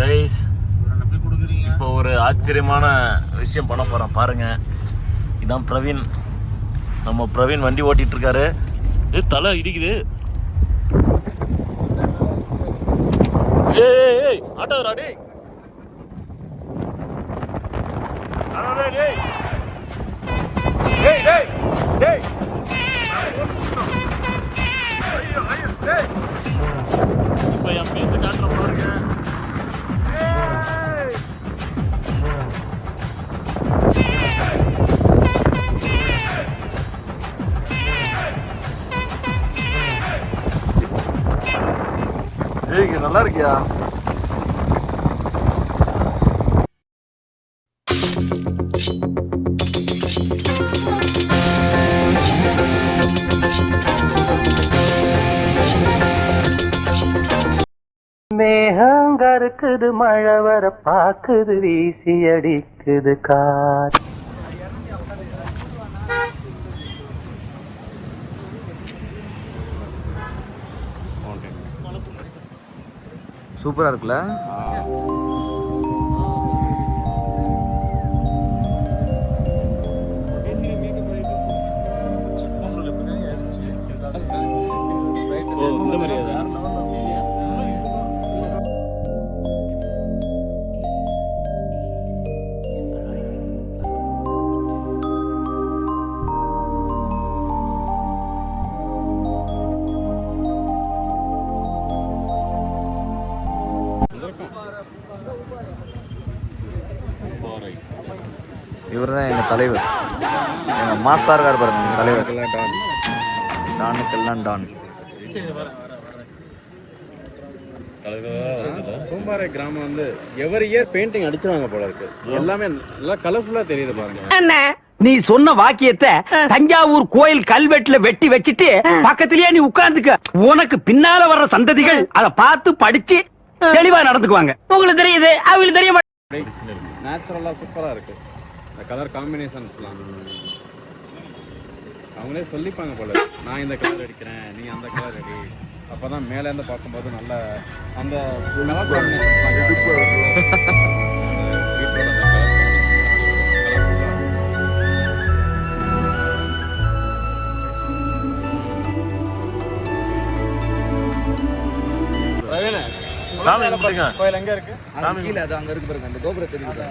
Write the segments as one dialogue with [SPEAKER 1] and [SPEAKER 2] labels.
[SPEAKER 1] Guys இப்போ ஒரு ஆச்சரியமான விஷயம் பண்ண போகிறோம் பாருங்க. இதான் பிரவீன். நம்ம பிரவீன் வண்டி ஓட்டிட்டு இருக்காரு இது தலை இடிக்குது. ஏய் ஏய், டேய், டேய் டேய். நல்லா இருக்கியா
[SPEAKER 2] மேகங்க இருக்குது மழை வர பாக்குது வீசி அடிக்குது காற்று
[SPEAKER 3] சூப்பராக இருக்குல்ல? இவர் தான் எங்க தலைவர். எங்க மாசா இருக்காரு பாருங்க எங்க தலைவர். டானுக்கெல்லாம் டான்.
[SPEAKER 4] பூம்பாறை கிராமம் வந்து எவரி இயர் பெயிண்டிங் அடிச்சிருவாங்க போல இருக்கு. எல்லாமே நல்லா கலர்ஃபுல்லா தெரியுது பாருங்க.
[SPEAKER 2] நீ சொன்ன வாக்கியத்தை தஞ்சாவூர் கோயில் கல்வெட்டுல வெட்டி வச்சிட்டு பக்கத்திலேயே நீ உட்கார்ந்துக்க. உனக்கு பின்னால வர்ற சந்ததிகள் அத பார்த்து படிச்சு தெளிவா நடந்துக்குவாங்க. உங்களுக்கு தெரியுது அவங்களுக்கு தெரிய மாட்டேங்குது.
[SPEAKER 4] நேச்சுரலா சூப்பரா இருக்கு. இந்த கலர் காம்பினேஷன்ஸ்லாம் அவங்களே சொல்லிப்பாங்க போல. நான் இந்த கலர் அடிக்கிறேன் நீ அந்த கலர் அடி. அப்பதான் மேல இருந்து பார்க்கும்போது நல்ல அந்த கலர் காம்பினேஷன்
[SPEAKER 1] சாமி
[SPEAKER 4] கோயில் எங்க இருக்கு?
[SPEAKER 3] கீழே அது அங்க இருக்கு பாருங்க அந்த கோபுரம் தெரியுது?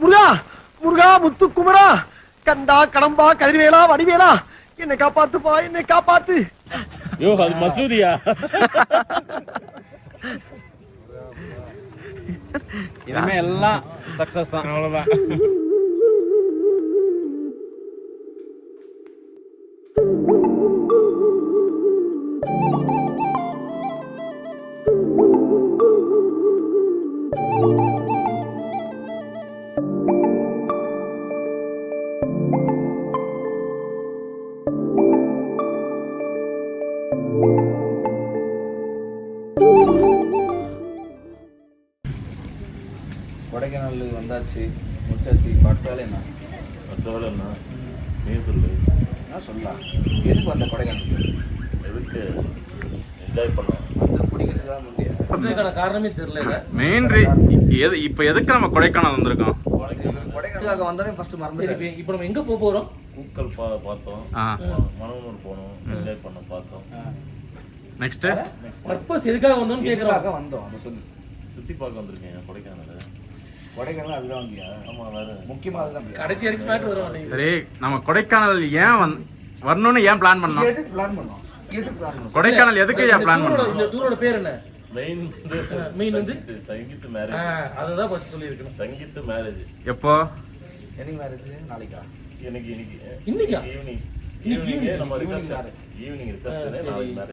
[SPEAKER 2] முருகா முருகா முத்து குமரா கண்டா கடம்பா கதிர்வேலா வடிவேலா என்னை காப்பாத்துப்பா என்னை காப்பாத்து.
[SPEAKER 1] யோ அது மசூதியா?
[SPEAKER 4] இனிமே எல்லாம் சக்சஸ் தான். அவ்வளவுதான்.
[SPEAKER 3] கொடைக்கானல் வந்தாச்சு முடிச்சாச்சு இப்போ அடுத்த வேலை என்ன?
[SPEAKER 1] அடுத்த வேலை என்ன? நீ சொல்லு.
[SPEAKER 3] நான் சொல்லலாம். எதுக்கு வந்த கொடைக்கானலுக்கு?
[SPEAKER 1] எதுக்கு? என்ஜாய் பண்ண.
[SPEAKER 3] அந்த பிடிக்கிறதுக்காக முந்தைய
[SPEAKER 5] அதுக்கான காரணமே தெரியல
[SPEAKER 4] மெயின் எது இப்போ எதுக்கு நம்ம கொடைக்கானல் வந்திருக்கோம்?
[SPEAKER 3] கொடைக்கானலுக்காக வந்தாலே ஃபர்ஸ்ட் மறந்துட்டேன்.
[SPEAKER 5] இப்ப நம்ம எங்க போக போறோம்?
[SPEAKER 1] பூக்கள் பா பார்த்தோம்.
[SPEAKER 4] ஆ.
[SPEAKER 1] மணவனூர் போனோம். என்ஜாய் பண்ண பார்த்தோம்.
[SPEAKER 4] நெக்ஸ்ட்
[SPEAKER 5] பர்பஸ் எதுக்காக வந்தோம்னு கேக்குறோம்.
[SPEAKER 3] எதுக்காக வந்தோம்? அதை சொல்லு.
[SPEAKER 1] சுத்தி பார்க்க வந்திருக்கேன் கொடைக்கானல்.
[SPEAKER 3] கொடைக்கானல் அதுதான் வந்தியா
[SPEAKER 1] ஆமா வேற.
[SPEAKER 3] முக்கியமா அதுதான்
[SPEAKER 5] கடைசி வரைக்கும் மேட்டு வரும்
[SPEAKER 4] சரி நம்ம கொடைக்கானல் ஏன் வந்து வரணும்னு ஏன் பிளான் பண்ணோம்
[SPEAKER 3] எதுக்கு பிளான் பண்ணோம் எதுக்கு பிளான் பண்ணோம்
[SPEAKER 4] கொடைக்கானல் எதுக்கு ஏன் பிளான் பண்ணோம்
[SPEAKER 5] இந்த டூரோட பேர் என்ன?
[SPEAKER 1] மெயின்
[SPEAKER 5] main வந்து?
[SPEAKER 1] சங்கீத் மேரேஜ்
[SPEAKER 5] அததான் ஃபர்ஸ்ட் சொல்லியிருக்கணும்.
[SPEAKER 1] சங்கீத் மேரேஜ்
[SPEAKER 4] எப்போ?
[SPEAKER 3] என்னைக்கு மேரேஜ் நாளைக்கா?
[SPEAKER 1] எனக்கு இன்னைக்கு
[SPEAKER 5] இன்னைக்கா?
[SPEAKER 1] Evening evening? நம்ம ரிசப்ஷன். Evening reception. நாளைக்கு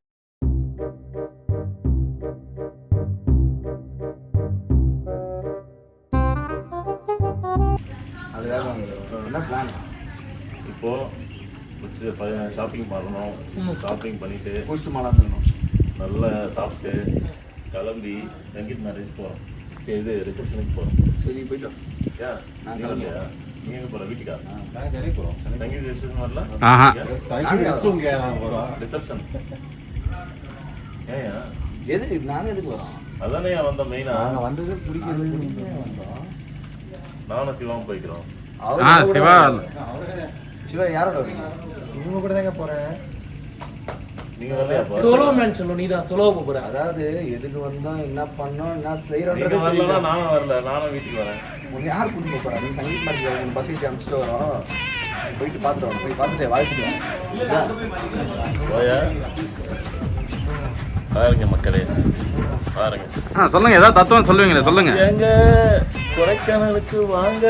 [SPEAKER 3] என்ன பிளான்
[SPEAKER 1] இப்போ ஷாப்பிங் பண்ணணும். ஷாப்பிங் பண்ணிட்டு
[SPEAKER 3] போஸ்ட் மாலா இருந்தோம்
[SPEAKER 1] நல்லா சாப்பிட்டு கிளம்பி சங்கீத் மேரேஜ் போகிறோம் இது ரிசப்ஷனுக்கு போகிறோம்
[SPEAKER 3] சரி போயிட்டோம்
[SPEAKER 1] ஏன்
[SPEAKER 3] நான்
[SPEAKER 1] நீ. வரலையா? நீங்க எங்க போற? வீட்டுக்கா?
[SPEAKER 6] நாங்கள் சென்னை போகிறோம்
[SPEAKER 1] சங்கீத ரிசப்ஷன் வரல? ரிசப்ஷன் ஏயா
[SPEAKER 3] எதுக்கு நாங்கள் எதுக்கு வரோம்?
[SPEAKER 1] அதானே வந்த மெயினா
[SPEAKER 6] நாங்கள் வந்தது பிடிக்கிறது
[SPEAKER 1] நானும் சிவாவும் போய்க்கிறோம்.
[SPEAKER 7] ஆ சிவா.
[SPEAKER 3] சிவா யாரோட வரீங்க?
[SPEAKER 6] இவங்க கூட தாங்க
[SPEAKER 1] வரலையாப்பா
[SPEAKER 5] சோலோ மேன் சொல்லு நீ தான் சோலோ போற.
[SPEAKER 3] அதாவது எதுக்கு வந்தோம் என்ன பண்ணோம் என்ன
[SPEAKER 1] வரலன்னா
[SPEAKER 3] தெரியல.
[SPEAKER 1] நானும் வரல நானும் வீட்டுக்கு வரேன்.
[SPEAKER 3] உங்க யார் கூட்டிட்டு போறா? நீ சங்கீத் பஸ் ஏற்றி அனுப்பிச்சிட்டு வரோம். போயிட்டு பார்த்துட்டு வரோம் போய் பார்த்துட்டு வாழ்த்துட்டு வரோம்
[SPEAKER 1] போயா? பாருங்க மக்களே பாருங்க.
[SPEAKER 7] ஆ சொல்லுங்க ஏதாவது தத்துவம் சொல்லுவீங்களே சொல்லுங்க.
[SPEAKER 1] எங்க கொடைக்கானலுக்கு வாங்க.